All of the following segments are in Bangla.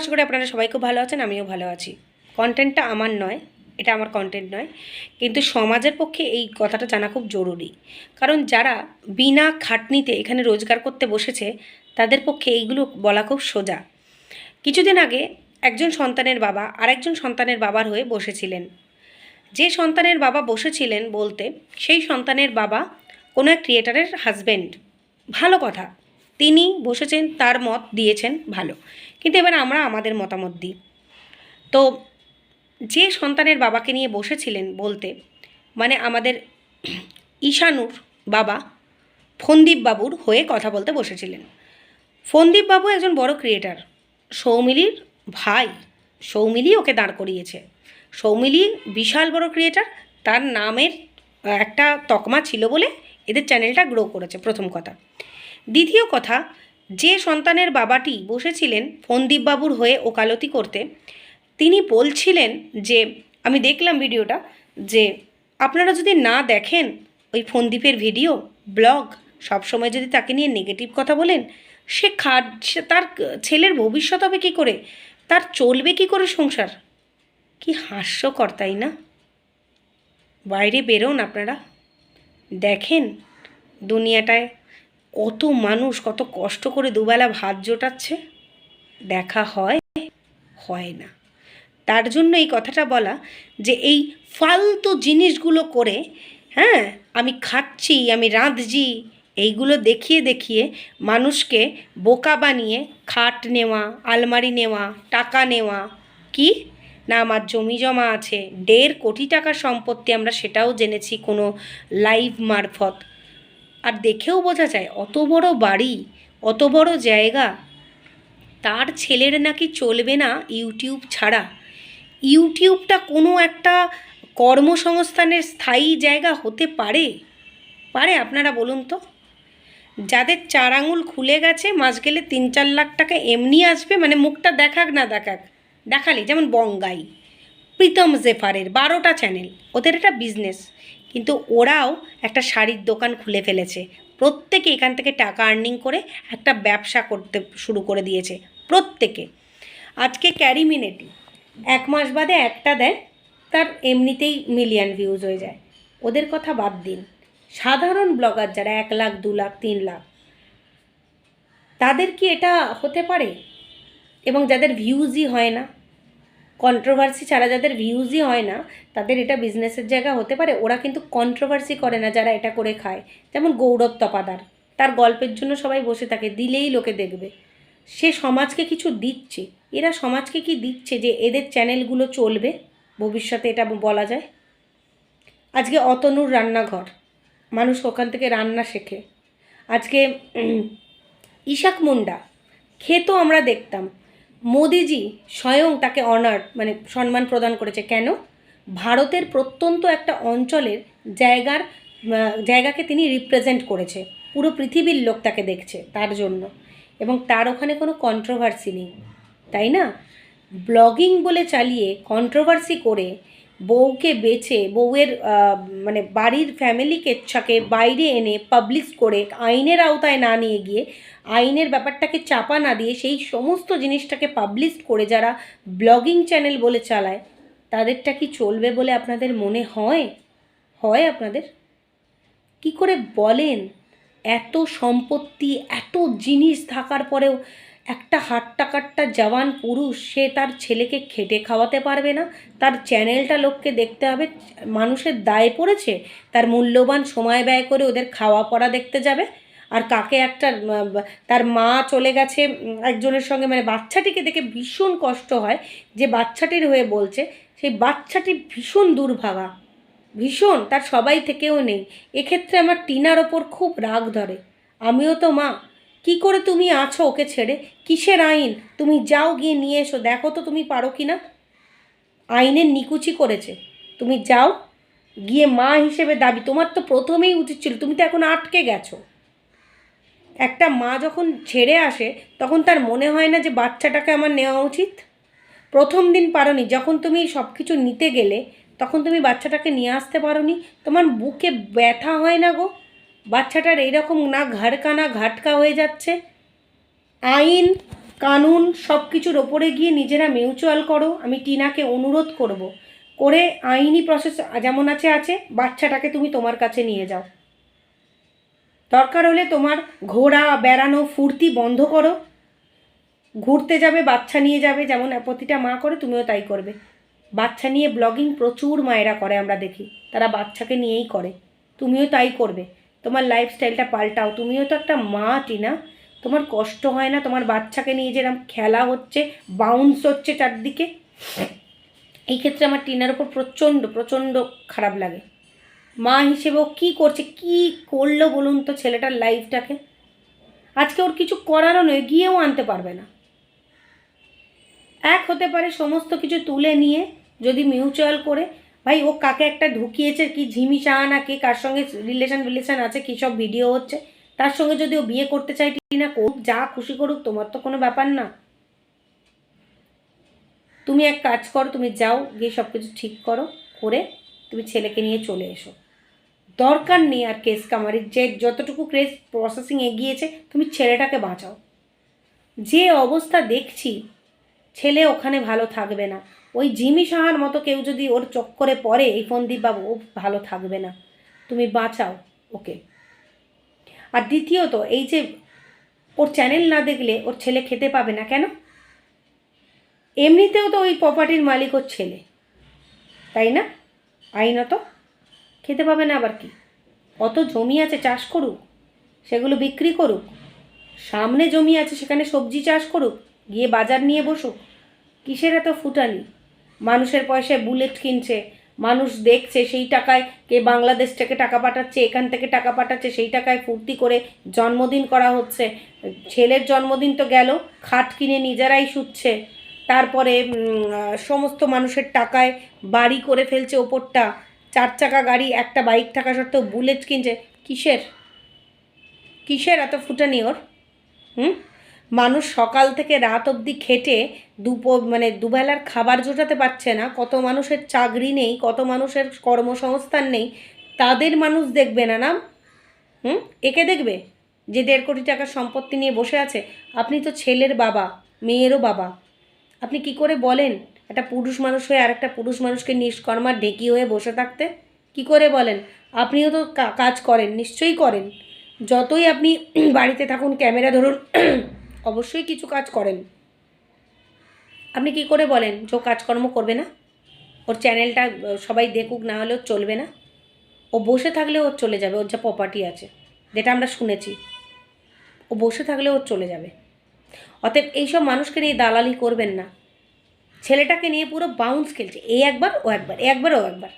আশা করি আপনারা সবাই খুব ভালো আছেন, আমিও ভালো আছি। কন্টেন্টটা আমার নয়, এটা আমার কন্টেন্ট নয়। কিন্তু সমাজের পক্ষে এই কথাটা জানা খুব জরুরি। কারণ যারা বিনা খাটনিতে এখানে রোজগার করতে বসেছে, তাদের পক্ষে এইগুলো বলা খুব সোজা। কিছুদিন আগে একজন সন্তানের বাবা আরেকজন সন্তানের বাবার হয়ে বসেছিলেন। যে সন্তানের বাবা বসেছিলেন বলতে, সেই সন্তানের বাবা কোনো এক ক্রিয়েটারের হাজবেন্ড ভালো কথা। তিনি বসেছেন, তার মত দিয়েছেন, ভালো। কিন্তু এবার আমরা আমাদের মতামত দিই। তো যে সন্তানের বাবাকে নিয়ে বসেছিলেন বলতে মানে আমাদের ঈশানুর বাবা ফন্দীপ বাবুর হয়ে কথা বলতে বসেছিলেন। ফন্দীপ বাবু একজন বড় ক্রিয়েটার সৌমিলির ভাই। সৌমিলি ওকে দাঁড় করিয়েছে। সৌমিলি বিশাল বড় ক্রিয়েটার তার নামের একটা তকমা ছিল বলে এদের চ্যানেলটা গ্রো করেছে, প্রথম কথা। দ্বিতীয় কথা, যে সন্তানের বাবাটি বসেছিলেন ফন্দীপ বাবুর হয়ে ওকালতি করতে, তিনি বলছিলেন যে, আমি দেখলাম ভিডিওটা, যে আপনারা যদি না দেখেন ওই ফন্দীপের ভিডিও, ব্লগ, সবসময় যদি তাকে নিয়ে নেগেটিভ কথা বলেন, সে খাট তার ছেলের ভবিষ্যৎ হবে কী করে? তার চলবে কি করে সংসার? কি হাস্যকর, তাই না? বাইরে বেরোন আপনারা। দেখেন দুনিয়াটায় কত মানুষ কত কষ্ট করে দুবেলা ভাত জোটাচ্ছে? দেখা হয় হয় না। তার জন্য এই কথাটা বলা যে এই ফালতু জিনিসগুলো করে হ্যাঁ আমি খাচ্ছি, আমি রাঁধছি, এইগুলো দেখিয়ে দেখিয়ে মানুষকে বোকা বানিয়ে খাট নেওয়া, আলমারি নেওয়া, টাকা নেওয়া, কি? না, আমার জমি জমা আছে, দেড় কোটি টাকার সম্পত্তি আমরা সেটাও জেনেছি কোনো লাইভ মারফত। আর দেখেও বোঝা যায় অত বড় বাড়ি, অত বড় জায়গা। তার ছেলের নাকি চলবে না ইউটিউব ছাড়া। ইউটিউবটা কোনো একটা কর্মসংস্থানের স্থায়ী জায়গা হতে পারে? পারে, আপনারা বলুন তো। যাদের চার আঙুল খুলে গেছে, মাস গেলে তিন চার লাখ টাকা এমনি আসবে মানে মুখটা দেখাক না দেখাক, দেখালি, যেমন বঙ্গাই। প্রীতম জেফারের বারোটা চ্যানেল ওদের একটা বিজনেস কিন্তু ওরাও একটা শাড়ির দোকান খুলে ফেলেছে। প্রত্যেকে এখান থেকে টাকা আর্নিং করে একটা ব্যবসা করতে শুরু করে দিয়েছে। প্রত্যেকে। আজকে ক্যারি মিনেটি। এক মাস বাদে একটা দেয় তার এমনিতেই মিলিয়ন ভিউজ হয়ে যায়। ওদের কথা বাদ দিন। সাধারণ ব্লগার যারা এক লাখ, দু লাখ, তিন লাখ, তাদের কি এটা হতে পারে? এবং যাদের ভিউজই হয় না কন্ট্রোভার্সি ছাড়া যাদের ভিউজই হয় না, তাদের এটা বিজনেসের জায়গা হতে পারে। ওরা কিন্তু কন্ট্রোভার্সি করে না যারা এটা করে খায়। যেমন গৌরব তপাদার। তার গল্পের জন্য সবাই বসে থাকে, দিলেই লোকে দেখবে। সে সমাজকে কিছু দিচ্ছে। এরা সমাজকে কি দিচ্ছে যে এদের চ্যানেলগুলো চলবে? ভবিষ্যতে এটা বলা যায়। আজকে অতনুর রান্নাঘর। মানুষ ওখান থেকে রান্না শেখে। আজকে ইশাক মুন্ডা। খেতো আমরা দেখতাম। মোদিজি স্বয়ং তাকে অনার মানে সম্মান প্রদান করেছে। কেন? ভারতের প্রত্যন্ত একটা অঞ্চলের জায়গার জায়গাকে তিনি রিপ্রেজেন্ট করেছে। পুরো পৃথিবীর লোক তাকে দেখছে তার জন্য। এবং তার ওখানে কোনো কন্ট্রোভার্সি নেই। তাই না? ব্লগিং বলে চালিয়ে কন্ট্রোভার্সি করে বউকে বেছে, বউয়ের মানে বাড়ির ফ্যামিলিকে ছাকে বাইরে এনে পাবলিশ করে আইনের আওতায় না নিয়ে গিয়ে, আইনের ব্যাপারটাকে চাপা না দিয়ে সেই সমস্ত জিনিসটাকে পাবলিশ করে যারা ব্লগিং চ্যানেল বলে চালায়, তাদেরটা কি চলবে বলে আপনাদের মনে হয়? হয় আপনাদের? কি করে বলেন? এত সম্পত্তি, এত জিনিস থাকার পরেও একটা হাট্টা কাট্টা জওয়ান পুরুষ, সে তার ছেলেকে খেটে খাওয়াতে পারবে না। তার চ্যানেলটা লোককে দেখতে হবে। মানুষের দায় পড়েছে। তার মূল্যবান সময় ব্যয় করে ওদের খাওয়া পড়া দেখতে যাবে। আর কাকে একটা তার মা চলে গেছে একজনের সঙ্গে। মানে বাচ্চাটিকে দেখে ভীষণ কষ্ট হয় যে বাচ্চাটির হয়ে বলছে, সেই বাচ্চাটি ভীষণ দুর্ভাগা। ভীষণ, তার সবাই থেকেও নেই। এক্ষেত্রে আমার টিনার ওপর খুব রাগ ধরে। আমিও তো মা। কি করে তুমি আছো ওকে ছেড়ে? কিসের আইন? তুমি যাও গিয়ে নিয়ে এসো, দেখো তো তুমি পারো কি না আইনের নিকুচি করেছে। তুমি যাও গিয়ে মা হিসেবে দাবি, তোমার তো প্রথমেই উচিত ছিল, তুমি তো এখন আটকে গেছো। একটা মা যখন ছেড়ে আসে, তখন তার মনে হয় না যে বাচ্চাটাকে আমার নেওয়া উচিত। প্রথম দিন পারোনি, যখন তুমি সব কিছু নিতে গেলে, তখন তুমি বাচ্চাটাকে নিয়ে আসতে পারোনি। তোমার বুকে ব্যথা হয় না গো? বাচ্চাটার এইরকম না ঘাড়কা না ঘাটকা হয়ে যাচ্ছে। আইন, কানুন সব কিছুর ওপরে গিয়ে নিজেরা মিউচুয়াল করো, আমি টিনাকে অনুরোধ করব। করে আইনি প্রসেস যেমন আছে আছে, বাচ্চাটাকে তুমি তোমার কাছে নিয়ে যাও। দরকার হলে তোমার ঘোরা বেড়ানো, ফুর্তি বন্ধ করো। ঘুরতে যাবে, বাচ্চা নিয়ে যাবে, যেমন প্রতিটা মা করে, তুমিও তাই করবে। বাচ্চা নিয়ে ব্লগিং প্রচুর মায়েরা করে, আমরা দেখি। তারা বাচ্চাকে নিয়েই করে। তুমিও তাই করবে। তোমার লাইফস্টাইলটা পাল্টাও। তুমিও তো একটা মা, টিনা। তোমার কষ্ট হয় না? তোমার বাচ্চাকে নিয়ে যেরকম খেলা হচ্ছে বাউন্স হচ্ছে চারদিকে? এই ক্ষেত্রে আমার টিনার ওপর প্রচণ্ড প্রচণ্ড খারাপ লাগে। মা হিসেবেও কী করছে, কি করল বলুন তো ছেলেটার লাইফটাকে আজকে ওর কিছু করারও নয়, গিয়েও আনতে পারবে না। এক হতে পারে সমস্ত কিছু তুলে নিয়ে যদি মিউচুয়াল করে ভাই, ও কাকে একটা ঢুকিয়েছে? কি ঝিমি চাহা না কে? কার সঙ্গে রিলেশন রিলেশন আছে? কী সব ভিডিও হচ্ছে? তার সঙ্গে যদি ও বিয়ে করতে চায় না করুক, যা খুশি করুক, তোমার তো কোনো ব্যাপার না। তুমি এক কাজ করো, তুমি যাও, গিয়ে সব কিছু ঠিক করো, করে তুমি ছেলেকে নিয়ে চলে এসো। দরকার নেই আর কেস কামারির। যে যতটুকু কেস প্রসেসিং এগিয়েছে, তুমি ছেলেটাকে বাঁচাও। যে অবস্থা দেখছি, ছেলে ওখানে ভালো থাকবে না। ওই জিমি সাহার মতো কেউ যদি ওর চক্করে পড়ে, এই ফন্দীপ বাবু ও ভালো থাকবে না। তুমি বাঁচাও ওকে। আর দ্বিতীয়ত, এই যে ওর চ্যানেল না দেখলে ওর ছেলে খেতে পাবে না কেন? এমনিতেও তো ওই প্রপার্টির মালিক ওর ছেলে। তাই না? আইনত খেতে পাবে না আবার কি? অত জমি আছে চাষ করুক, সেগুলো বিক্রি করুক, সামনে জমি আছে সেখানে সবজি চাষ করুক, গিয়ে বাজার নিয়ে বসুক, কিসের এত ফুটানি? মানুষের পয়সায় বুলেট কিনছে, মানুষ দেখছে সেই টাকায় কে বাংলাদেশ থেকে টাকা পাঠাচ্ছে, এখান থেকে টাকা পাঠাচ্ছে, সেই টাকায় ফুর্তি করে জন্মদিন করা হচ্ছে। ছেলের জন্মদিন তো গেল, খাট কিনে নিজেরাই শুচ্ছে। তারপরে সমস্ত মানুষের টাকায় বাড়ি করে ফেলছে ওপরটা। চার চাকা গাড়ি, একটা বাইক থাকা সত্ত্বেও বুলেট কিনছে। কিসের? কিসের এত ফুটানি ওর? হুম? মানুষ সকাল থেকে রাত অবধি খেটে দুপো মানে দুবেলার খাবার জোটাতে পারছে না। কত মানুষের চাকরি নেই, কত মানুষের কর্মসংস্থান নেই। তাদের মানুষ দেখবে না না? হুম? একে দেখবে যে দেড় কোটি টাকার সম্পত্তি নিয়ে বসে আছে? আপনি তো ছেলের বাবা, মেয়েরও বাবা। আপনি কি করে বলেন একটা পুরুষ মানুষ হয়ে আর একটা পুরুষ মানুষকে নিষ্কর্মা ঢেকি হয়ে বসে থাকতে? কি করে বলেন? আপনিও তো কাজ করেন, নিশ্চয়ই করেন। যতই আপনি বাড়িতে থাকুন, ক্যামেরা ধরুন অবশ্যই কিছু কাজ করেন। আপনি কি করে বলেন যে কাজকর্ম করবে না? ওর চ্যানেলটা সবাই দেখুক, না হলেও চলবে না। ও বসে থাকলে ওর চলে যাবে, ওর যা প্রপার্টি আছে, যেটা আমরা শুনেছি। ও বসে থাকলে ওর চলে যাবে। অতএব এইসব মানুষকে নিয়ে দালালি করবেন না। ছেলেটাকে নিয়ে পুরো বাউন্স খেলছে এই একবার, ও একবার, এ একবার, ও একবার।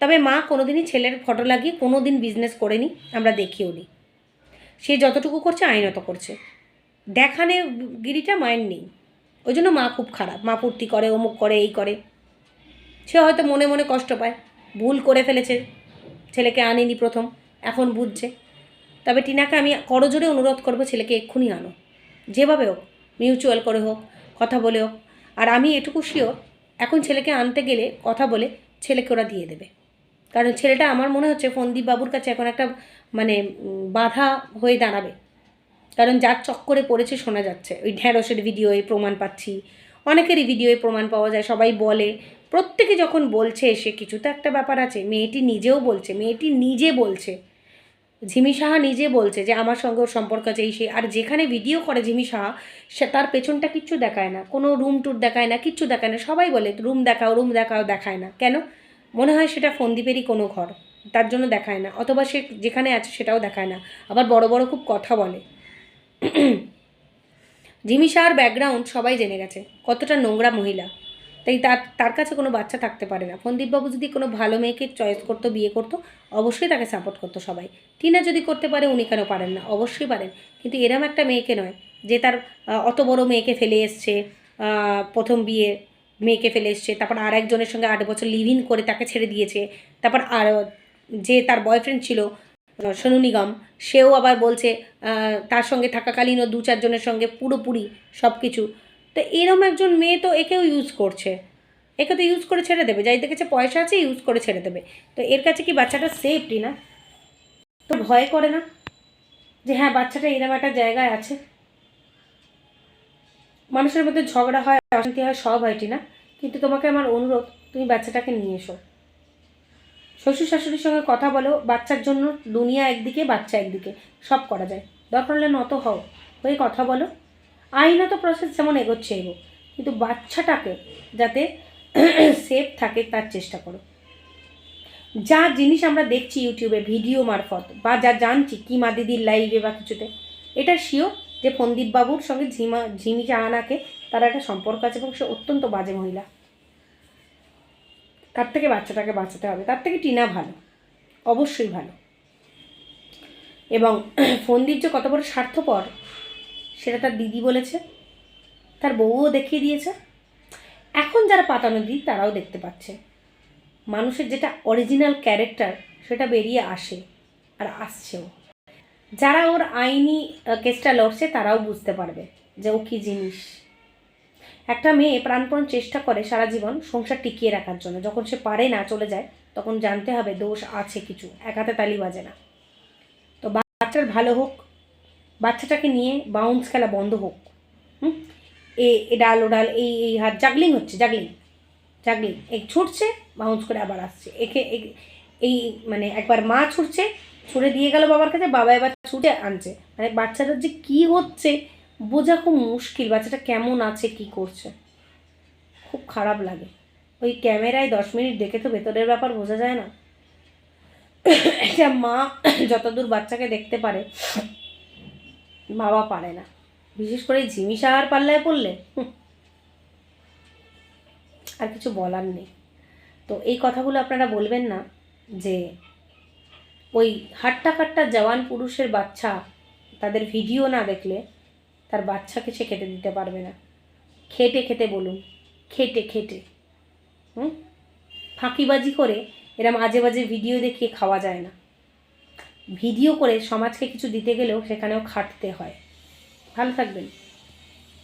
তবে মা কোনোদিনই ছেলের ফটো লাগিয়ে কোনো দিন বিজনেস করেনি, আমরা দেখিও নি সে যতটুকু করছে, আইনত করছে। দেখানে গিরিটা মায়ের নেই। ওই জন্য মা খুব খারাপ। মা ফুর্তি করে, অমুক করে, এই করে। সে হয়তো মনে মনে কষ্ট পায়। ভুল করে ফেলেছে। ছেলেকে আনেনি প্রথম, এখন বুঝছে। তবে টিনাকে আমি করজোরে অনুরোধ করব ছেলেকে এক্ষুনি আনো। যেভাবে হোক, মিউচুয়াল করে হোক, কথা বলে হোক। আর আমি এটুকু শিওর, এখন ছেলেকে আনতে গেলে কথা বলে ছেলেকে ওরা দিয়ে দেবে। কারণ ছেলেটা আমার মনে হচ্ছে ফন্দীপ বাবুর কাছে এখন একটা মানে বাধা হয়ে দাঁড়াবে। কারণ যার চক্করে পড়েছে শোনা যাচ্ছে। ওই ঢ্যাঁড়সের ভিডিওয়ে প্রমাণ পাচ্ছি। অনেকেরই ভিডিওয়ে প্রমাণ পাওয়া যায়, সবাই বলে। প্রত্যেকে যখন বলছে এসে কিছু তো একটা ব্যাপার আছে। মেয়েটি নিজেও বলছে, মেয়েটি নিজে বলছে। ঝিমি সাহা নিজে বলছে যে, আমার সঙ্গে ওর সম্পর্ক আছে এই সেই আর যেখানে ভিডিও করে ঝিমি সাহা, সে তার পেছনটা কিচ্ছু দেখায় না। কোনো রুম টুর দেখায় না, কিচ্ছু দেখায় না। সবাই বলে, রুম দেখাও রুম দেখাও, দেখায় না। কেন? মনে হয় সেটা ফন্দীপেরই কোনো ঘর। তার জন্য দেখায় না। অথবা সে যেখানে আছে সেটাও দেখায় না। আবার বড় বড় খুব কথা বলে। জিমি শাহর ব্যাকগ্রাউন্ড সবাই জেনে গেছে, কতটা নোংরা মহিলা। তাই তার তার কাছে কোনো বাচ্চা থাকতে পারে না। ফন্দীপবাবু যদি কোনো ভালো মেয়েকে চয়েস করতো, বিয়ে করতো, অবশ্যই তাকে সাপোর্ট করতো সবাই। টিনা যদি করতে পারে, উনি কেন পারেন না? অবশ্যই পারেন। কিন্তু এরম একটা মেয়েকে নয়, যে তার অত বড় মেয়েকে ফেলে এসছে প্রথম বিয়ে মেয়েকে ফেলে এসছে, তারপর আর একজনের সঙ্গে আট বছর লিভ ইন করে তাকে ছেড়ে দিয়েছে, তারপর আর যে তার বয়ফ্রেন্ড ছিল সোনু নিগম, সেও আবার বলছে তার সঙ্গে থাকাকালীনও দু চারজনের সঙ্গে পুরোপুরি সব কিছু তো এরম একজন মেয়ে তো একেও ইউজ করছে। একে তো ইউজ করে ছেড়ে দেবে। যাই দেখেছে পয়সা আছে ইউজ করে ছেড়ে দেবে। তো এর কাছে কি বাচ্চাটা সেফটি না? তো ভয় করে না? যে হ্যাঁ বাচ্চাটা এরম একটা জায়গায় আছে। মানুষের মধ্যে ঝগড়া হয়, অশান্তি হয়, সব হয় না কিন্তু তোমাকে আমার অনুরোধ, তুমি বাচ্চাটাকে নিয়ে এসো। শ্বশুর শাশুড়ির সঙ্গে কথা বলো, বাচ্চার জন্য দুনিয়া একদিকে, বাচ্চা একদিকে, সব করা যায়। দরকার হলে নত হও, হয়ে কথা বলো। আইনত প্রসেস যেমন এগোচ্ছে এগো, কিন্তু বাচ্চাটাকে যাতে সেফ থাকে তার চেষ্টা করো। যা জিনিস আমরা দেখছি ইউটিউবে, ভিডিও মারফত, বা যা জানছি, কিমা দিদির লাইভে বা কিছুতে, এটা শিও যে ফন্দীপ বাবুর সঙ্গে ঝিমা ঝিমি জাহানাকে তার একটা সম্পর্ক আছে এবং সে অত্যন্ত বাজে মহিলা। তার থেকে বাচ্চাটাকে বাঁচাতে হবে। তার থেকে টিনা ভালো, অবশ্যই ভালো। এবং ফন্দীপ যে কত বড় স্বার্থপর, সেটা তার দিদি বলেছে, তার বউও দেখিয়ে দিয়েছে। এখন যারা পাতানো দিই তারাও দেখতে পাচ্ছে। মানুষের যেটা অরিজিনাল ক্যারেক্টার সেটা বেরিয়ে আসে আর আসছেও। যারা ওর আইনি কেসটা লড়ছে, তারাও বুঝতে পারবে যে ও কী জিনিস। একটা মেয়ে প্রাণপণ চেষ্টা করে সারা জীবন সংসার টিকিয়ে রাখার জন্য। যখন সে পারে না চলে যায়, তখন জানতে হবে দোষ আছে কিছু। এক হাতে তালি বাজে না। তো বাচ্চার ভালো হোক, বাচ্চাটাকে নিয়ে বাউন্স খেলা বন্ধ হোক। হুম? এ ডাল, ও ডাল, এই এই হাত জাগলিং হচ্ছে জাগলিং জাগলিং এই ছুটছে বাউন্স করে আবার আসছে। একে এই মানে একবার মা ছুটছে, ছুড়ে দিয়ে গেল বাবার কাছে, বাবা এবার ছুটে আনছে। মানে বাচ্চাটার যে কি হচ্ছে বোঝা খুব মুশকিল বাচ্চাটা কেমন আছে, কি করছে। খুব খারাপ লাগে। ওই ক্যামেরায় দশ মিনিট দেখে তো ভেতরের ব্যাপার বোঝা যায় না। একটা মা যতদূর বাচ্চাকে দেখতে পারে, বাবা পারে না। বিশেষ করে ঝিমি সাহার পাল্লায় পড়লে আর কিছু বলার নেই। তো এই কথাগুলো আপনারা বলবেন না যে, ওই হাট্টা কাট্টা জওয়ান পুরুষের বাচ্চা তাদের ভিডিও না দেখলে তার বাচ্চাকে সে খেতে দিতে পারবে না। খেটে খেতে বলুন, খেটে খেটে। হুম? ফাঁকিবাজি করে এরম আজে বাজে ভিডিও দেখিয়ে খাওয়া যায় না। ভিডিও করে সমাজকে কিছু দিতে গেলেও সেখানেও খাটতে হয়। ভালো থাকবেন।